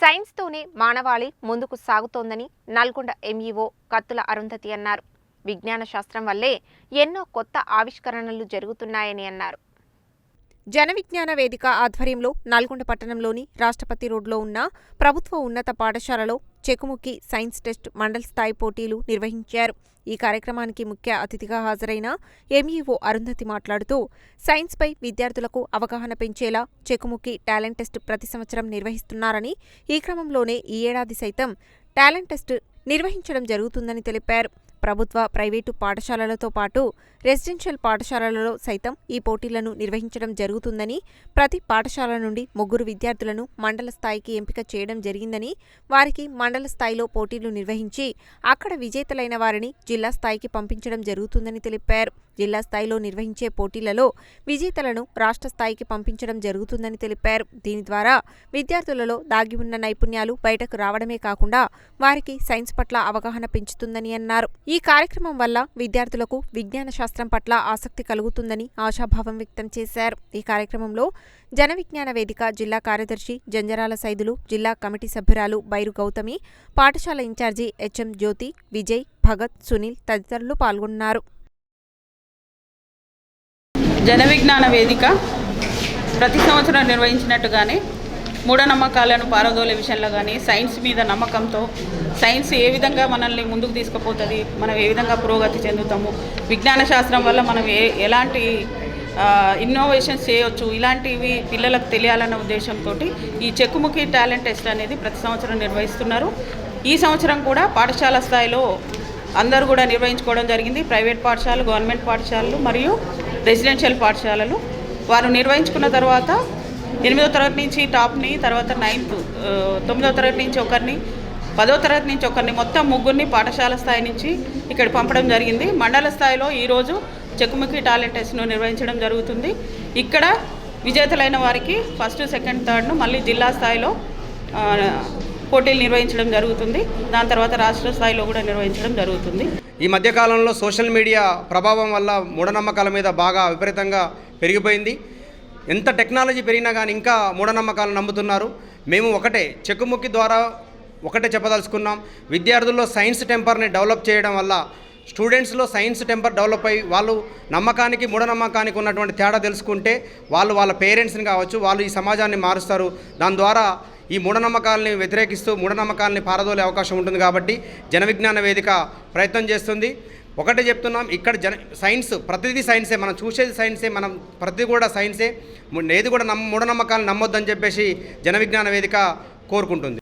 సైన్స్తోనే మానవాళి ముందుకు సాగుతోందని నల్గొండ ఎంఈఓ కత్తుల అరుంధతి అన్నారు. విజ్ఞాన శాస్త్రం వల్లే ఎన్నో కొత్త ఆవిష్కరణలు జరుగుతున్నాయని అన్నారు. జన విజ్ఞాన వేదిక ఆధ్వర్యంలో నల్గొండ పట్టణంలోని రాష్ట్రపతి రోడ్లో ఉన్న ప్రభుత్వ ఉన్నత పాఠశాలలో చెకుముకి సైన్స్ టెస్ట్ మండల్ స్థాయి పోటీలు నిర్వహించారు. ఈ కార్యక్రమానికి ముఖ్య అతిథిగా హాజరైన ఎంఈఓ అరుంధతి మాట్లాడుతూ సైన్స్పై విద్యార్థులకు అవగాహన పెంచేలా చెకుముకి టాలెంట్ టెస్ట్ ప్రతి సంవత్సరం నిర్వహిస్తున్నారని ఈ క్రమంలోనే ఈ ఏడాది సైతం టాలెంట్ టెస్ట్ నిర్వహించడం జరుగుతుందని తెలిపారు. ప్రభుత్వ ప్రైవేటు పాఠశాలలతో పాటు రెసిడెన్షియల్ పాఠశాలలలో సైతం ఈ పోటీలను నిర్వహించడం జరుగుతుందని ప్రతి పాఠశాల నుండి ముగ్గురు విద్యార్థులను మండల స్థాయికి ఎంపిక చేయడం జరిగిందని వారికి మండల స్థాయిలో పోటీలు నిర్వహించి అక్కడ విజేతలైన వారిని జిల్లా స్థాయికి పంపించడం జరుగుతుందని తెలిపారు. జిల్లా స్థాయిలో నిర్వహించే పోటీలలో విజేతలను రాష్ట్ర స్థాయికి పంపించడం జరుగుతుందని తెలిపారు. దీని ద్వారా విద్యార్థులలో దాగి ఉన్న నైపుణ్యాలు బయటకు రావడమే కాకుండా వారికి సైన్స్ పట్ల అవగాహన పెంచుతుందని అన్నారు. ఈ కార్యక్రమం వల్ల విద్యార్థులకు విజ్ఞాన శాస్త్రం పట్ల ఆసక్తి కలుగుతుందని ఆశాభావం వ్యక్తం చేశారు. ఈ కార్యక్రమంలో జన విజ్ఞాన వేదిక జిల్లా కార్యదర్శి జంజరాల సైదులు జిల్లా కమిటీ సభ్యురాలు బైరు గౌతమి పాఠశాల ఇన్ఛార్జి హెచ్ఎం జ్యోతి విజయ్ భగత్ సునీల్ తదితరులు పాల్గొన్నారు. జన విజ్ఞాన వేదిక ప్రతి సంవత్సరం నిర్వహించినట్టుగానే మూఢనమ్మకాలను పారదోలే విషయంలో కానీ సైన్స్ మీద నమ్మకంతో సైన్స్ ఏ విధంగా మనల్ని ముందుకు తీసుకుపోతుంది మనం ఏ విధంగా పురోగతి చెందుతాము విజ్ఞాన శాస్త్రం వల్ల మనం ఏ ఎలాంటి ఇన్నోవేషన్స్ చేయొచ్చు ఇలాంటివి పిల్లలకు తెలియాలన్న ఉద్దేశంతో ఈ చెక్కుముఖి టాలెంట్ టెస్ట్ అనేది ప్రతి సంవత్సరం నిర్వహిస్తున్నారు. ఈ సంవత్సరం కూడా పాఠశాల స్థాయిలో అందరూ కూడా నిర్వహించుకోవడం జరిగింది. ప్రైవేట్ పాఠశాలలు గవర్నమెంట్ పాఠశాలలు మరియు రెసిడెన్షియల్ పాఠశాలలు. వారు నిర్వహించుకున్న తర్వాత ఎనిమిదో తరగతి నుంచి టాప్ని తర్వాత నైన్త్ తొమ్మిదో తరగతి నుంచి ఒకరిని పదో తరగతి నుంచి ఒకరిని మొత్తం ముగ్గురిని పాఠశాల స్థాయి నుంచి ఇక్కడ పంపడం జరిగింది. మండల స్థాయిలో ఈరోజు చెక్కుముఖి టాలెంట్ టెస్ట్ను నిర్వహించడం జరుగుతుంది. ఇక్కడ విజేతలైన వారికి ఫస్ట్ సెకండ్ థర్డ్ను మళ్ళీ జిల్లా స్థాయిలో పోటీలు నిర్వహించడం జరుగుతుంది. దాని తర్వాత రాష్ట్ర స్థాయిలో కూడా నిర్వహించడం జరుగుతుంది. ఈ మధ్యకాలంలో సోషల్ మీడియా ప్రభావం వల్ల మూఢనమ్మకాల మీద బాగా విపరీతంగా పెరిగిపోయింది. ఎంత టెక్నాలజీ పెరిగినా కానీ ఇంకా మూఢనమ్మకాలను నమ్ముతున్నారు. మేము ఒకటే చెక్కుముక్కి ద్వారా ఒకటే చెప్పదలుచుకున్నాం. విద్యార్థుల్లో సైన్స్ టెంపర్ని డెవలప్ చేయడం వల్ల స్టూడెంట్స్లో సైన్స్ టెంపర్ డెవలప్ అయ్యి వాళ్ళు నమ్మకానికి మూఢనమ్మకానికి ఉన్నటువంటి తేడా తెలుసుకుంటే వాళ్ళు వాళ్ళ పేరెంట్స్ని కావచ్చు వాళ్ళు ఈ సమాజాన్ని మారుస్తారు. దాని ద్వారా ఈ మూఢనమ్మకాలని వ్యతిరేకిస్తూ మూఢనమ్మకాలని పారదోలే అవకాశం ఉంటుంది కాబట్టి జనవిజ్ఞాన వేదిక ప్రయత్నం చేస్తుంది. ఒకటే చెప్తున్నాం ఇక్కడ జన సైన్స్ ప్రతిదీ సైన్సే మనం చూసేది సైన్సే మనం ప్రతిదీ కూడా సైన్సే ఏది కూడా నమ్మ మూఢనమ్మకాలను నమ్మొద్దని చెప్పేసి జనవిజ్ఞాన వేదిక కోరుకుంటుంది.